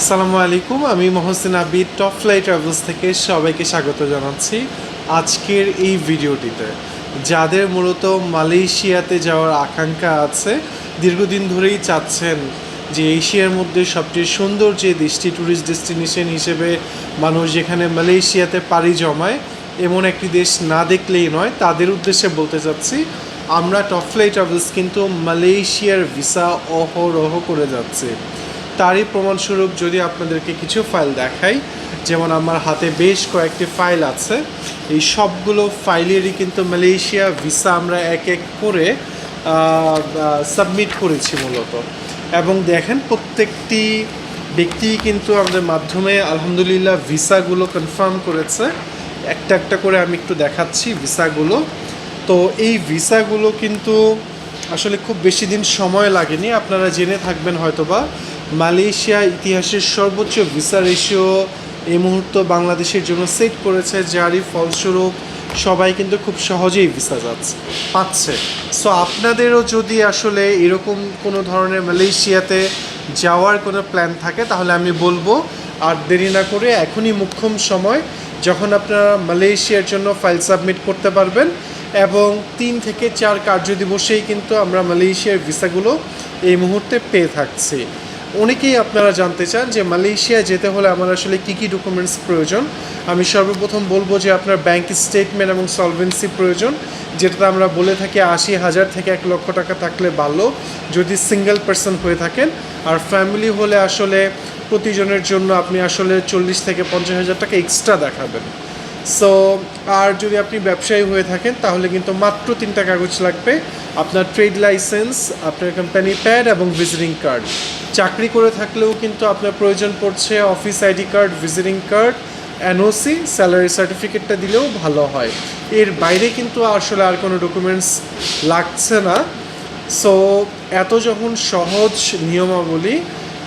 আসসালামু আলাইকুম, আমি Mohsin Abid top fly travels থেকে সবাইকে স্বাগত জানাচ্ছি আজকের এই ভিডিওটিতে। যাদের মূলত মালয়েশিয়াতে যাওয়ার আকাঙ্ক্ষা আছে, দীর্ঘদিন ধরেই চাচ্ছেন যে এশিয়ার মধ্যে সবচেয়ে সুন্দর যে দেশটি ট্যুরিস্ট ডেস্টিনেশন হিসেবে মানুষ যেখানে মালয়েশিয়াতে পাড়ি জমায়, এমন একটি দেশ না দেখলেই নয়, তাদের উদ্দেশ্যে বলতে চাচ্ছি, আমরা টপ ফ্লাই ট্রাভেলস কিন্তু মালয়েশিয়ার ভিসা অহরহ করে যাচ্ছে। তারই প্রমাণস্বরূপ যদি আপনাদেরকে কিছু ফাইল দেখাই, যেমন আমার হাতে বেশ কয়েকটি ফাইল আছে। এই সবগুলো ফাইলেরই কিন্তু মালয়েশিয়া ভিসা আমরা এক এক করে সাবমিট করেছি মূলত। এবং দেখেন প্রত্যেকটি ব্যক্তি কিন্তু আমাদের মাধ্যমে আলহামদুলিল্লাহ ভিসাগুলো কনফার্ম করেছে। একটা একটা করে আমি একটু দেখাচ্ছি ভিসাগুলো। তো এই ভিসাগুলো কিন্তু আসলে খুব বেশি দিন সময় লাগেনি। আপনারা জেনে থাকবেন হয়তোবা মালয়েশিয়া ইতিহাসের সর্বোচ্চ ভিসা রেশিও এই মুহূর্ত বাংলাদেশের জন্য সেট করেছে, যারই ফলস্বরূপ সবাই কিন্তু খুব সহজেই ভিসা যাচ্ছে, পাচ্ছে। সো আপনাদেরও যদি আসলে এরকম কোনো ধরনের মালয়েশিয়াতে যাওয়ার কোনো প্ল্যান থাকে, তাহলে আমি বলব, আর দেরি না করে এখনই মুখ্যম সময়, যখন আপনারা মালয়েশিয়ার জন্য ফাইল সাবমিট করতে পারবেন, এবং তিন থেকে চার কার্য দিবসেই কিন্তু আমরা মালয়েশিয়ার ভিসাগুলো এই মুহূর্তে পেয়ে থাকছি। অনেকেই আপনারা জানতে চান যে মালয়েশিয়া যেতে হলে আমার আসলে কী কী ডকুমেন্টস প্রয়োজন। আমি সর্বপ্রথম বলব যে আপনার ব্যাংক স্টেটমেন্ট এবং সলভেন্সি প্রয়োজন, যেটাতে আমরা বলে থাকি আশি হাজার থেকে এক লক্ষ টাকা থাকলে ভালো, যদি সিঙ্গেল পার্সন হয়ে থাকেন। আর ফ্যামিলি হলে আসলে প্রতিজনের জন্য আপনি আসলে চল্লিশ থেকে পঞ্চাশ হাজার টাকা এক্সট্রা দেখাবেন। সো আর যদি আপনি ব্যবসায়ী হয়ে থাকেন, তাহলে কিন্তু মাত্র তিনটা কাগজ লাগবে। আপনার ট্রেড লাইসেন্স আপনার কোম্পানি প্যাড এবং ভিজিটিং কার্ড চাকরি করে থাকলেও কিন্তু আপনার প্রয়োজন পড়ছে office ID card visiting card NOC salary সার্টিফিকেটটা দিলেও ভালো হয়। এর বাইরে কিন্তু আসলে আর কোনো ডকুমেন্টস লাগছে না। সো এত যখন সহজ নিয়মাবলী,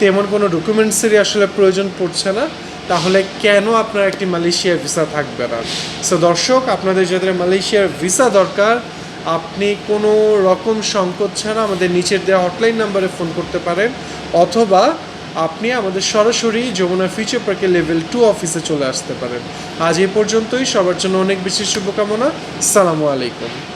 তেমন কোনো ডকুমেন্টসেরই আসলে প্রয়োজন পড়ছে না। তাহলে কেন আপনার একটি মালয়েশিয়ার ভিসা থাকবে না? সো দর্শক, আপনাদের যাদের মালয়েশিয়ার ভিসা দরকার আপনি কোনো রকম সংকোচ ছাড়া আমাদের নিচের দেওয়া হটলাইন নাম্বারে ফোন করতে পারেন, অথবা আপনি আমাদের সরাসরি যমুনা ফিউচার পার্কে লেভেল টু অফিসে চলে আসতে পারেন। আজ এ পর্যন্তই, সবার জন্য অনেক বেশি শুভকামনা। সালামু আলাইকুম।